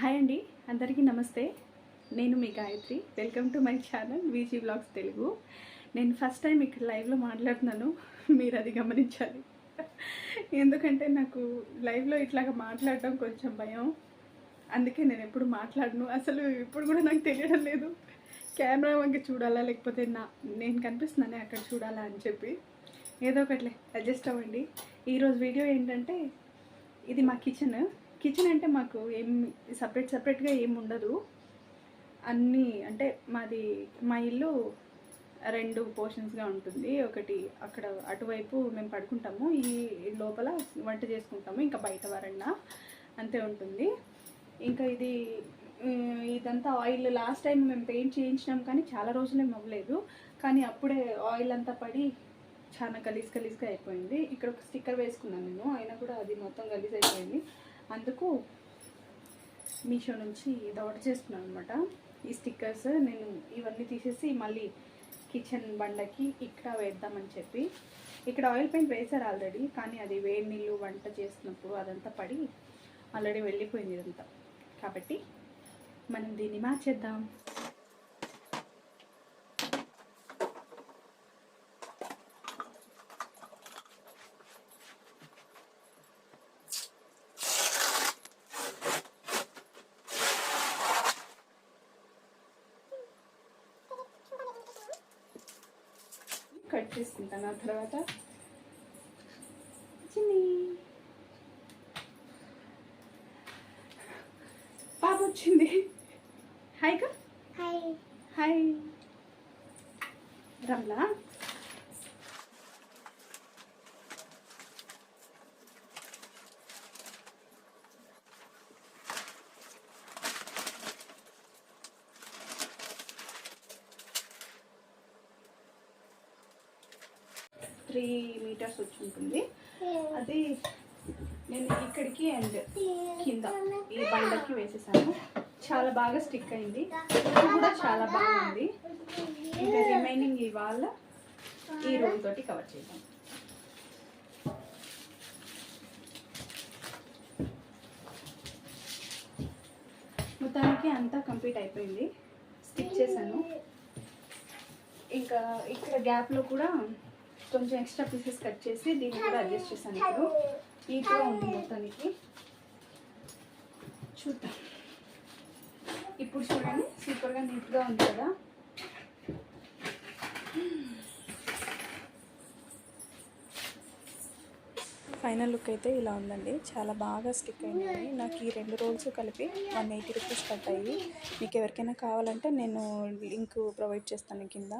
Hi అండి అందరికీ నమస్తే. నేను మీ Gayatri. Welcome to my channel VG blogs Telugu నేను ఫస్ట్ టైం ఇక్కడ లైవ్లో మాట్లాడుతున్నాను. మీరు అది గమనించాలి. ఎందుకంటే నాకు లైవ్లో ఇట్లాగా మాట్లాడడం కొంచెం భయం. అందుకే నేను ఎప్పుడు మాట్లాడను. అసలు ఇప్పుడు కూడా నాకు తెలియడం లేదు. కెమెరా వంక చూడాలా లేకపోతే నా నేను కనిపిస్తున్నానే అక్కడ చూడాలా అని చెప్పి. ఏదో ఒకట్లే అడ్జస్ట్ అవ్వండి. ఈరోజు వీడియో ఏంటంటే ఇది మా కిచెన్ కిచెన్ అంటే మాకు ఏం సపరేట్ సపరేట్గా ఏం ఉండదు. అన్నీ అంటే మాది మా ఇల్లు రెండు పోర్షన్స్గా ఉంటుంది. ఒకటి అక్కడ అటువైపు మేము పడుకుంటాము. ఈ లోపల వంట చేసుకుంటాము. ఇంకా బయట వరండా అంతే ఉంటుంది. ఇంకా ఇది ఇదంతా ఆయిల్ లాస్ట్ టైం మేము పెయింట్ చేయించినాం కానీ చాలా రోజులు ఏమి అవ్వలేదు కానీ అప్పుడే ఆయిల్ అంతా పడి చాలా గలీజ్ గలీజ్గా అయిపోయింది. ఇక్కడ ఒక స్టిక్కర్ వేసుకున్నాను నేను. అయినా కూడా అది మొత్తం గలీజ్ అయిపోయింది. అందుకు మీషో నుంచి ఇది ఆర్డర్ చేసుకున్నాను అనమాట ఈ స్టిక్కర్స్ నేను ఇవన్నీ తీసేసి మళ్ళీ కిచెన్ బండకి ఇక్కడ వేద్దామని చెప్పి. ఇక్కడ ఆయిల్ పెయింట్ వేశారు ఆల్రెడీ కానీ అది వేడి నీళ్ళు వంట చేసినప్పుడు అదంతా పడి ఆల్రెడీ వెళ్ళిపోయింది ఇదంతా. కాబట్టి మనం దీన్ని మార్చేద్దాం. కట్ చేసుకుంటాను. ఆ తర్వాత చిన్ని. పాప వచ్చింది. హాయ్ కా hi. Hi. Ramla. Three metres వచ్చి ఉంటుంది అది నేను ఇక్కడికి అండ్ కింద ఈ బండకి వేసేసాను. చాలా బాగా స్టిక్ అయింది. ఇది కూడా చాలా బాగుంది. ఇంకా రిమైనింగ్ ఇవాళ ఈ రూమ్ తోటి కవర్ చేద్దాం. మొత్తానికి అంతా కంప్లీట్ అయిపోయింది. స్టిక్ చేశాను. ఇంకా ఇక్కడ గ్యాప్లో కూడా కొంచెం ఎక్స్ట్రా పీసెస్ కట్ చేసి దీన్ని కూడా అడ్జస్ట్ చేశాను ఇప్పుడు. నీట్గా ఉంది మొత్తానికి. చూద్దాం. ఇప్పుడు చూడండి సూపర్గా నీట్గా ఉంది కదా. ఫైనల్ లుక్ అయితే ఇలా ఉందండి. చాలా బాగా స్టిక్ అయినాయి. నాకు ఈ రెండు రోల్స్ కలిపి వన్ ఎయిటీ రూపీస్ పడ్డాయి మీకు ఎవరికైనా కావాలంటే నేను లింక్ ప్రొవైడ్ చేస్తాను కింద.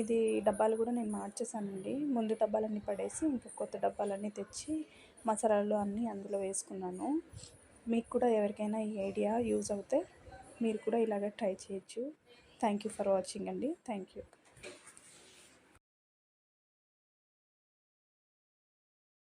ఇది డబ్బాలు కూడా నేను మార్చేసానండి. ముందు డబ్బాలన్నీ పడేసి ఇంకా కొత్త డబ్బాలన్నీ తెచ్చి మసాలాలు అన్నీ అందులో వేసుకున్నాను. మీకు కూడా ఎవరికైనా ఈ ఐడియా యూజ్ అవుతే మీరు కూడా ఇలాగ ట్రై చేయొచ్చు. థ్యాంక్ యూ ఫర్ వాచింగ్ అండి. Thank you.